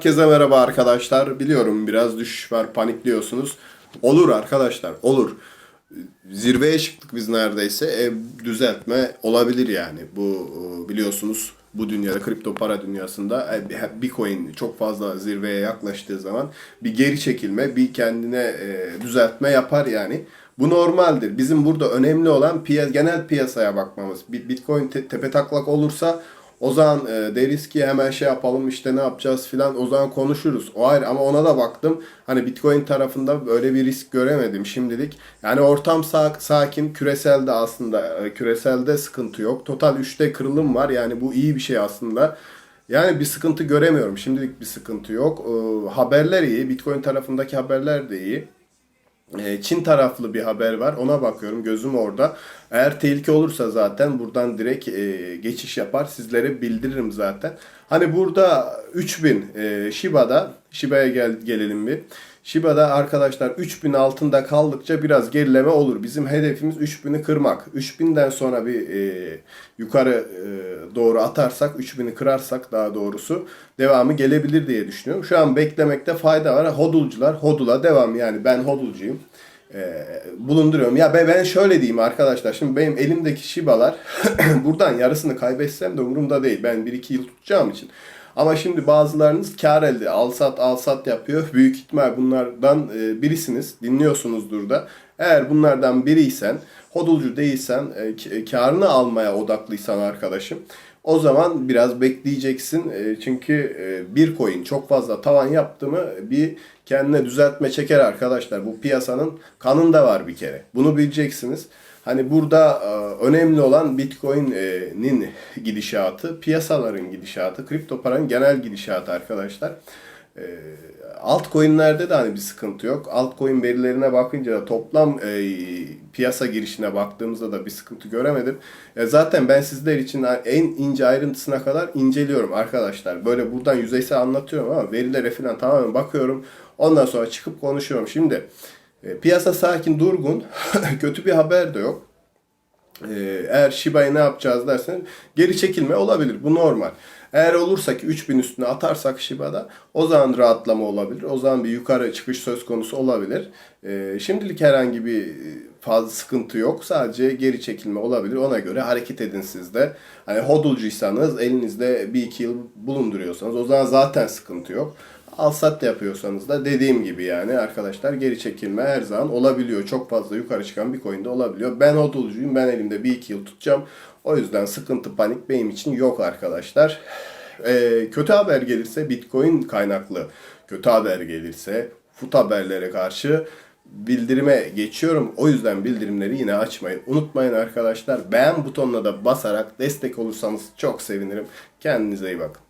Herkese merhaba arkadaşlar. Biliyorum biraz düşüş var, panikliyorsunuz. Olur arkadaşlar, olur. Zirveye çıktık biz neredeyse. E, düzeltme olabilir yani. Bu e, biliyorsunuz bu dünyada, kripto para dünyasında e, Bitcoin çok fazla zirveye yaklaştığı zaman bir geri çekilme, bir kendine e, düzeltme yapar yani. Bu normaldir. Bizim burada önemli olan piya genel piyasaya bakmamız. Bitcoin te- tepe taklak olursa o zaman e, deriz ki hemen şey yapalım işte ne yapacağız filan o zaman konuşuruz. O ayrı ama ona da baktım. Hani Bitcoin tarafında böyle bir risk göremedim şimdilik. Yani ortam sa- sakin. Küreselde aslında e, küreselde sıkıntı yok. Total 3'te kırılım var. Yani bu iyi bir şey aslında. Yani bir sıkıntı göremiyorum. Şimdilik bir sıkıntı yok. E, haberler iyi. Bitcoin tarafındaki haberler de iyi. E, Çin taraflı bir haber var. Ona bakıyorum. Gözüm orada. Eğer tehlike olursa zaten buradan direkt e, geçiş yapar. Sizlere bildiririm zaten. Hani burada 3000 e, Shiba'da Shiba'ya gel, gelelim bir. Shiba'da arkadaşlar 3000 altında kaldıkça biraz gerileme olur. Bizim hedefimiz 3000'i kırmak. 3000'den sonra bir e, yukarı e, doğru atarsak, 3000'i kırarsak daha doğrusu devamı gelebilir diye düşünüyorum. Şu an beklemekte fayda var. Hodulcular hodula devam yani ben hodulcuyum e, bulunduruyorum. Ya ben, ben şöyle diyeyim arkadaşlar. Şimdi benim elimdeki Shiba'lar buradan yarısını kaybetsem de umurumda değil. Ben 1-2 yıl tutacağım için. Ama şimdi bazılarınız kar elde. Al sat al sat yapıyor. Büyük ihtimal bunlardan e, birisiniz. Dinliyorsunuzdur da. Eğer bunlardan biriysen, hodulcu değilsen, e, karını almaya odaklıysan arkadaşım. O zaman biraz bekleyeceksin. E, çünkü e, bir coin çok fazla tavan yaptı mı bir kendine düzeltme çeker arkadaşlar. Bu piyasanın kanında var bir kere. Bunu bileceksiniz. Hani burada e, önemli olan Bitcoin'in gidişatı, piyasaların gidişatı, kripto paranın genel gidişatı arkadaşlar. E, altcoin'lerde de hani bir sıkıntı yok. Altcoin verilerine bakınca da toplam e, piyasa girişine baktığımızda da bir sıkıntı göremedim. E, zaten ben sizler için en ince ayrıntısına kadar inceliyorum arkadaşlar. Böyle buradan yüzeysel anlatıyorum ama verilere falan tamamen bakıyorum. Ondan sonra çıkıp konuşuyorum. Şimdi e, piyasa sakin, durgun. Kötü bir haber de yok. Ee, eğer Shiba'yı ne yapacağız dersen geri çekilme olabilir. Bu normal. Eğer olursa ki 3000 üstüne atarsak Shiba'da o zaman rahatlama olabilir. O zaman bir yukarı çıkış söz konusu olabilir. Ee, şimdilik herhangi bir fazla sıkıntı yok. Sadece geri çekilme olabilir. Ona göre hareket edin siz de. Hani hodulcuysanız elinizde bir iki yıl bulunduruyorsanız o zaman zaten sıkıntı yok. Alsat yapıyorsanız da dediğim gibi yani arkadaşlar geri çekilme her zaman olabiliyor. Çok fazla yukarı çıkan bir coin'de olabiliyor. Ben hodulcuyum. Ben elimde bir iki yıl tutacağım. O yüzden sıkıntı panik benim için yok arkadaşlar. Ee, kötü haber gelirse Bitcoin kaynaklı kötü haber gelirse fut haberlere karşı bildirime geçiyorum. O yüzden bildirimleri yine açmayın. Unutmayın arkadaşlar. Beğen butonuna da basarak destek olursanız çok sevinirim. Kendinize iyi bakın.